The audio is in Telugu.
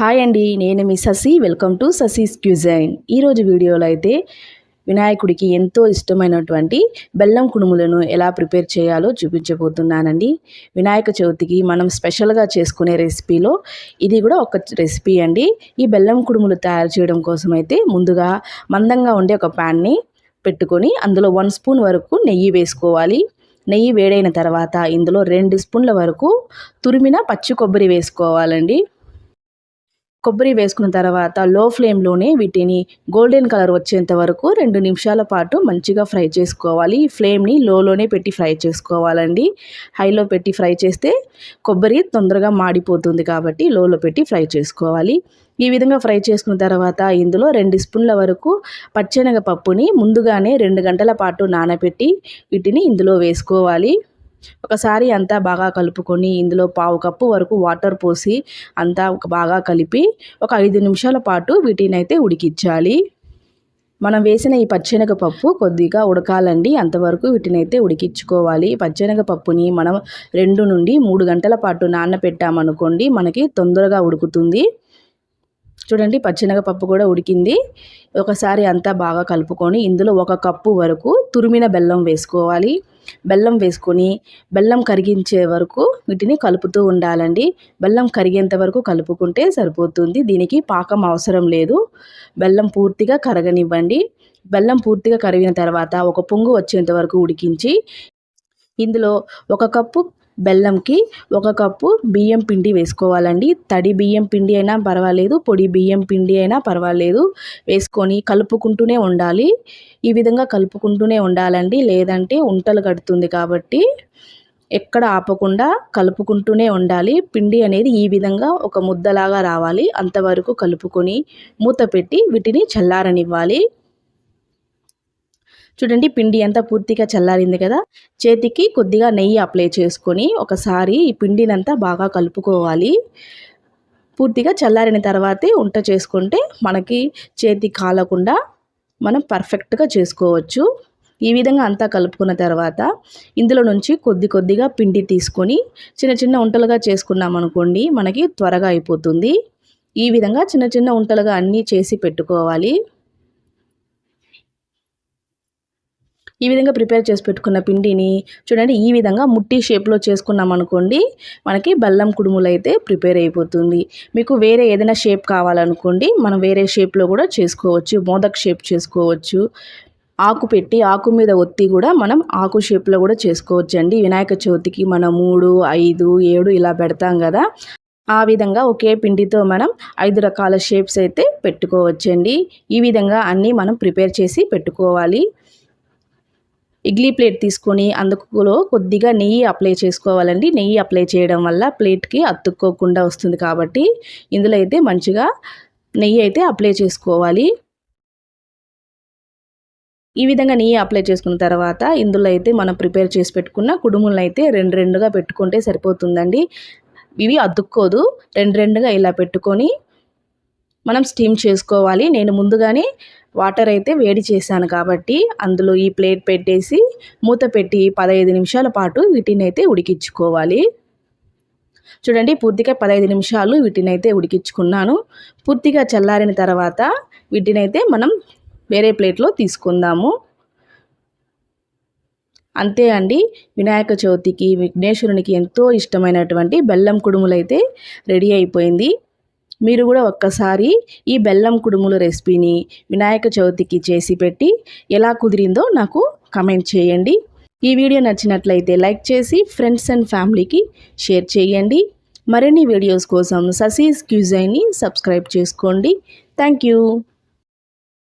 హాయ్ అండి నేను మీ Sasi. Welcome to Sasi's cuisine. ఈరోజు వీడియోలో అయితే వినాయకుడికి ఎంతో ఇష్టమైనటువంటి బెల్లం కుడుములను ఎలా ప్రిపేర్ చేయాలో చూపించబోతున్నానండి. వినాయక చవితికి మనం స్పెషల్గా చేసుకునే రెసిపీలో ఇది కూడా ఒక రెసిపీ అండి. ఈ బెల్లం కుడుములు తయారు చేయడం కోసం అయితే ముందుగా మందంగా ఉండే ఒక ప్యాన్ని పెట్టుకొని అందులో వన్ స్పూన్ వరకు నెయ్యి వేసుకోవాలి. నెయ్యి వేడైన తర్వాత ఇందులో రెండు స్పూన్ల వరకు తురిమిన పచ్చి కొబ్బరి వేసుకోవాలండి. కొబ్బరి వేసుకున్న తర్వాత లో ఫ్లేమ్లోనే వీటిని గోల్డెన్ కలర్ వచ్చేంత వరకు రెండు నిమిషాల పాటు మంచిగా ఫ్రై చేసుకోవాలి. ఫ్లేమ్ని లోలోనే పెట్టి ఫ్రై చేసుకోవాలండి. హైలో పెట్టి ఫ్రై చేస్తే కొబ్బరి తొందరగా మాడిపోతుంది కాబట్టి లోలో పెట్టి ఫ్రై చేసుకోవాలి. ఈ విధంగా ఫ్రై చేసుకున్న తర్వాత ఇందులో రెండు స్పూన్ల వరకు పచ్చెనగ పప్పుని ముందుగానే రెండు గంటల పాటు నానబెట్టి వీటిని ఇందులో వేసుకోవాలి. ఒకసారి అంతా బాగా కలుపుకొని ఇందులో పావు కప్పు వరకు వాటర్ పోసి అంతా బాగా కలిపి ఒక ఐదు నిమిషాల పాటు వీటిని అయితే ఉడికించాలి. మనం వేసిన ఈ పచ్చెనగపప్పు కొద్దిగా ఉడకాలండి. అంతవరకు వీటిని అయితే ఉడికించుకోవాలి పచ్చెనగపప్పుని మనం రెండు నుండి మూడు గంటల పాటు నానబెట్టామనుకోండి మనకి తొందరగా ఉడుకుతుంది. చూడండి పప్పు కూడా ఉడికింది. ఒకసారి అంతా బాగా కలుపుకొని ఇందులో ఒక కప్పు వరకు తురిమిన బెల్లం వేసుకోవాలి. బెల్లం వేసుకొని బెల్లం కరిగించే వరకు వీటిని కలుపుతూ ఉండాలండి. బెల్లం కరిగేంత వరకు కలుపుకుంటే సరిపోతుంది. దీనికి పాకం అవసరం లేదు. బెల్లం పూర్తిగా కరగనివ్వండి. బెల్లం పూర్తిగా కరిగిన తర్వాత ఒక పొంగు వచ్చేంత వరకు ఉడికించి ఇందులో ఒక కప్పు బెల్లంకి ఒక కప్పు బియ్యం పిండి వేసుకోవాలండి. తడి బియ్యం పిండి అయినా పర్వాలేదు పొడి బియ్యం పిండి అయినా పర్వాలేదు. వేసుకొని కలుపుకుంటూనే ఉండాలి. ఈ విధంగా కలుపుకుంటూనే ఉండాలండి. లేదంటే ఉంటలు కడుతుంది కాబట్టి ఎక్కడ ఆపకుండా కలుపుకుంటూనే ఉండాలి. పిండి అనేది ఈ విధంగా ఒక ముద్దలాగా రావాలి. అంతవరకు కలుపుకొని మూత పెట్టి వీటిని చల్లారనివ్వాలి. చూడండి పిండి అంతా పూర్తిగా చల్లారింది కదా. చేతికి కొద్దిగా నెయ్యి అప్లై చేసుకొని ఒకసారి ఈ పిండినంతా బాగా కలుపుకోవాలి. పూర్తిగా చల్లారిన తర్వాతే వంట చేసుకుంటే మనకి చేతి కాలకుండా మనం పర్ఫెక్ట్గా చేసుకోవచ్చు. ఈ విధంగా అంతా కలుపుకున్న తర్వాత ఇందులో నుంచి కొద్ది కొద్దిగా పిండి తీసుకొని చిన్న చిన్న ఉంటలుగా చేసుకున్నాం అనుకోండి మనకి త్వరగా అయిపోతుంది. ఈ విధంగా చిన్న చిన్న ఉంటలుగా అన్నీ చేసి పెట్టుకోవాలి. ఈ విధంగా ప్రిపేర్ చేసి పెట్టుకున్న పిండిని చూడండి ఈ విధంగా ముట్టి షేప్లో చేసుకున్నాం అనుకోండి మనకి బెల్లం కుడుములు అయితే ప్రిపేర్ అయిపోతుంది. మీకు వేరే ఏదైనా షేప్ కావాలనుకోండి మనం వేరే షేప్లో కూడా చేసుకోవచ్చు మోదక్ షేప్ చేసుకోవచ్చు. ఆకు పెట్టి ఆకు మీద ఒత్తి కూడా మనం ఆకు షేప్లో కూడా చేసుకోవచ్చు అండి వినాయక చవితికి మనం మూడు ఐదు ఏడు ఇలా పెడతాం కదా ఆ విధంగా ఒకే పిండితో మనం ఐదు రకాల షేప్స్ అయితే పెట్టుకోవచ్చండి. ఈ విధంగా అన్నీ మనం ప్రిపేర్ చేసి పెట్టుకోవాలి. ఇడ్లీ ప్లేట్ తీసుకొని అందులో కొద్దిగా నెయ్యి అప్లై చేసుకోవాలండి. నెయ్యి అప్లై చేయడం వల్ల ప్లేట్కి అతుక్కోకుండా వస్తుంది కాబట్టి ఇందులో అయితే మంచిగా నెయ్యి అయితే అప్లై చేసుకోవాలి. ఈ విధంగా నెయ్యి అప్లై చేసుకున్న తర్వాత ఇందులో అయితే మనం ప్రిపేర్ చేసి పెట్టుకున్న కుడుములను అయితే రెండు రెండుగా పెట్టుకుంటే సరిపోతుందండి. ఇవి అతుక్కోదు. రెండు రెండుగా ఇలా పెట్టుకొని మనం స్టీమ్ చేసుకోవాలి. నేను ముందుగానే వాటర్ అయితే వేడి చేశాను కాబట్టి అందులో ఈ ప్లేట్ పెట్టేసి మూత పెట్టి పదహైదు నిమిషాల పాటు వీటిని అయితే ఉడికించుకోవాలి. చూడండి పూర్తిగా పదహైదు నిమిషాలు వీటినైతే ఉడికించుకున్నాను. పూర్తిగా చల్లారిన తర్వాత వీటినైతే మనం వేరే ప్లేట్లో తీసుకుందాము. అంతే అండి వినాయక చవితికి విఘ్నేశ్వరునికి ఎంతో ఇష్టమైనటువంటి బెల్లం కుడుములు అయితే రెడీ అయిపోయింది. మీరు కూడా ఒక్కసారి ఈ బెల్లం కుడుముల రెసిపీని వినాయక చవితికి చేసి పెట్టి ఎలా కుదిరిందో నాకు కమెంట్ చేయండి. ఈ వీడియో నచ్చినట్లయితే లైక్ చేసి ఫ్రెండ్స్ అండ్ ఫ్యామిలీకి షేర్ చేయండి. మరిన్ని వీడియోస్ కోసం ససీస్ క్యూజైని సబ్స్క్రైబ్ చేసుకోండి. Thank you.